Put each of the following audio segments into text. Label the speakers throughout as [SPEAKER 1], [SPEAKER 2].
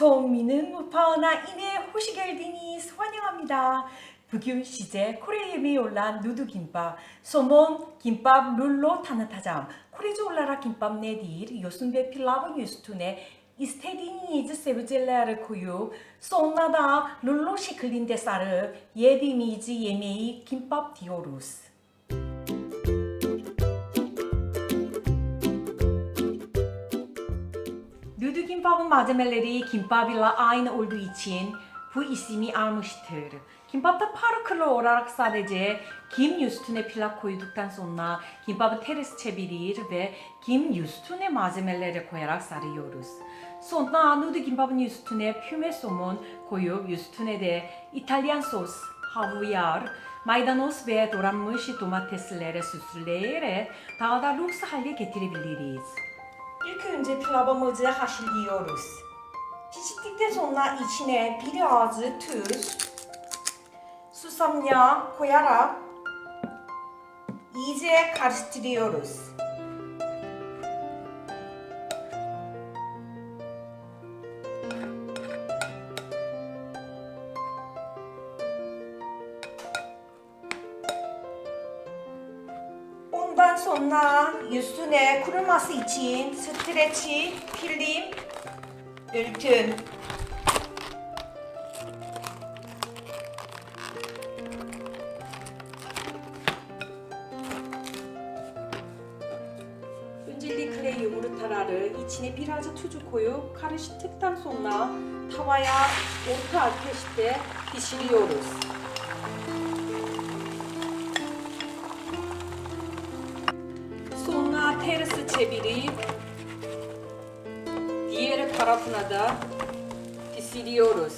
[SPEAKER 1] 소미는 우파나 인의 호시겔디니 환영합니다. 북유 시제 코레이미 올란 누드 김밥 소몬 김밥 룰로 타나타잠 코레즈 올라라 김밥 네딜 요순베 필라브 뉴스툰에 이스테디니 즈 세브젤레아르 코유 소나다 룰로 시클린데 사르 예디미지 예메이 김밥 디오루스 Kimbap'ın malzemeleri kimbapla aynı olduğu için bu ismi almıştır. Kimbapta parıklı olarak sadece kim üstüne pilav koyduktan sonra kimbapı ters çevirir ve kim üstüne malzemeleri koyarak sarıyoruz. Sonra nudu kimbapın üstüne füme somon koyup üstüne de İtalyan sos, havyar, maydanoz ve doğranmış domatesleri süsleyerek daha da lüks hale getirebiliriz. İlk önce pilavımızı haşlıyoruz. Piştikten sonra içine biraz tuz, susam yağı koyarak iyice karıştırıyoruz. 손나 유순의 쿠르마스 이친 스트레치 필림 율튼 윤질리 클레이 요구르타라를 이친의 피라즈 투주코유 카르시 특탄 손나 타와야 오타 아케시테 비시리오루스 çevirip
[SPEAKER 2] diğer tarafına da
[SPEAKER 1] pişiriyoruz.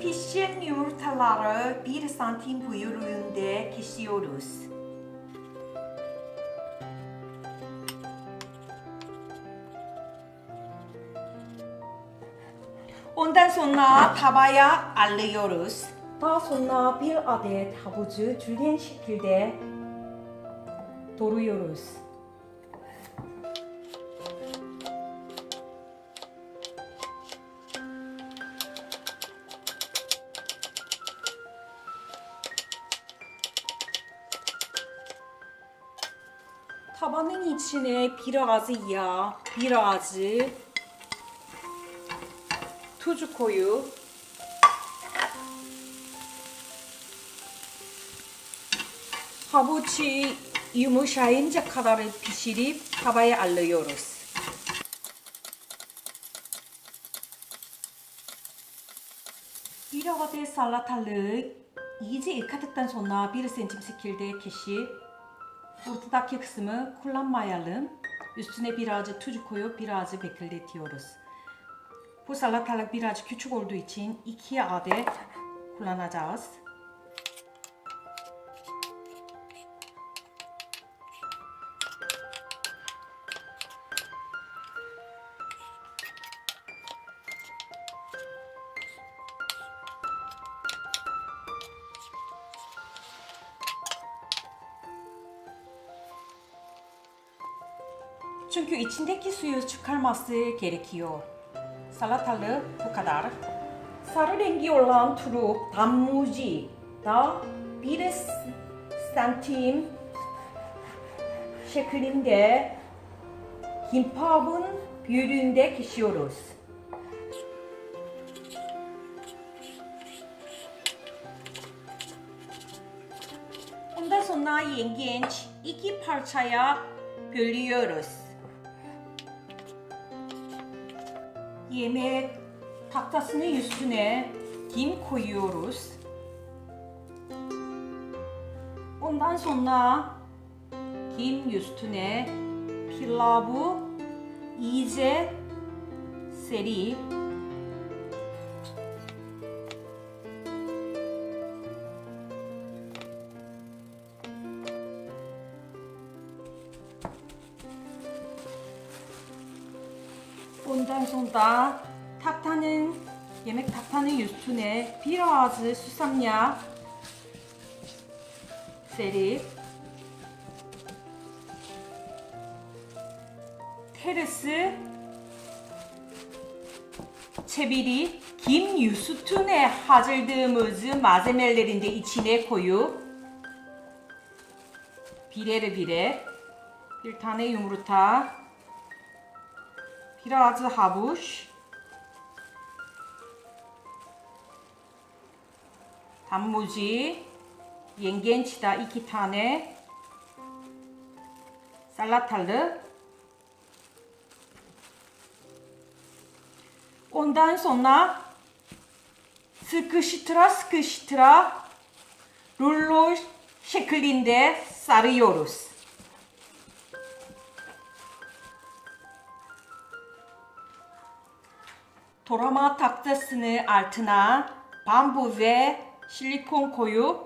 [SPEAKER 1] Pişen yumurtaları 1 santim büyüklüğünde kesiyoruz. Ondan sonra tavaya alıyoruz. Daha sonra bir adet havucu jülyen şekilde doğruyoruz. Tabanın içine biraz yağ, biraz tuz koyu. Havucu yumuşayınca kadar pişirip tavaya alıyoruz. 이러거든 살라탈르 이제 일카득단 손나 비르센 침스킬대 캐시 ortadaki kısmı kullanmayalım. Üstüne birazcık tuz koyup birazcık bekletiyoruz. Bu salatalık biraz küçük olduğu için ikiye adet kullanacağız. Çünkü içindeki suyu çıkarması gerekiyor. Salatalık bu kadar. Sarı rengi olan turp damlucu da bir santim şeklinde kimpabın büyüğünde kesiyoruz. Ondan sonra yengeç iki parçaya bölüyoruz. yemek tahtasının üstüne kim koyuyoruz. Ondan sonra kim üstüne pilavı iyice serip. 송다 타타는 예맥 타타는 유스툰에 필요하즈 수삼냐 세립 테르스 채비리 김유스툰의 하즐드 무즈 마제멜레린데 이치네 코유 비레르 비레 일탄의 유무르타 Biraz havuç. 단무지. yengençda iki tane. Salatalık. Ondan sonra sıkıştıra sıkıştıra rulo şeklinde sarıyoruz. 도라마 탁자 스는 알트나 반부의 실리콘 고유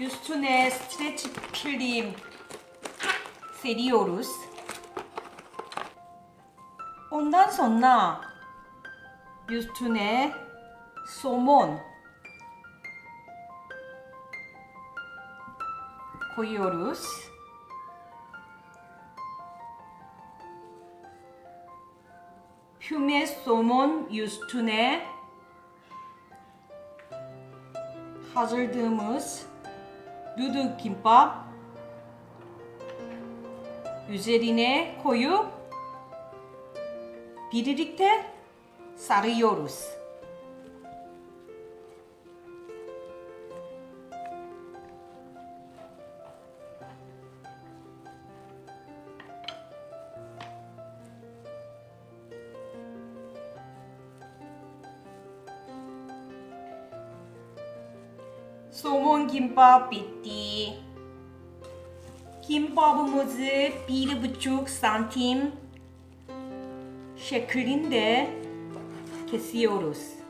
[SPEAKER 1] 유스툰의 스트레치 필름 세리오루스 온단선나 유스툰의 소몬 고이오루스 kümes somon üstüne hazırladığımız dudu kimbap üzerine koyup birlikte sarıyoruz. 소몬 김밥 비띠 김밥 무즈 비르 부축 산팀 쉐클린데 게시오로스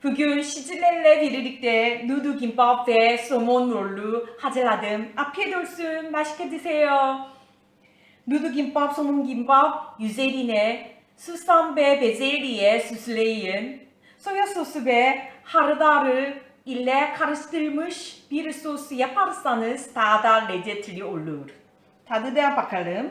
[SPEAKER 1] 북유 시즈렐레 비르릭대 누두 김밥 배 소몬 롤루 하젤라듬 아피에돌순 맛있게 드세요. 물그김밥, 소금김밥 유제린의 수삼배 베젤리에 süsleyin. Soya sosu ve hardalı ile karıştırmış bir sos yaparsanız daha da lezzetli olur. Tadı da bakalım.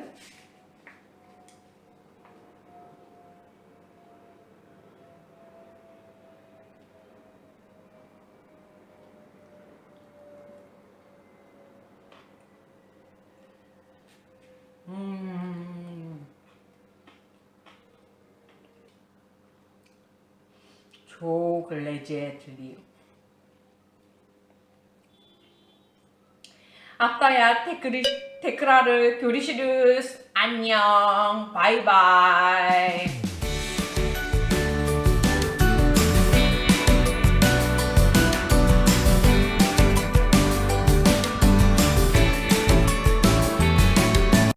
[SPEAKER 1] v 글레 c o l é g 아빠야 테크리, 테크라를 교리실을 안녕 바이바이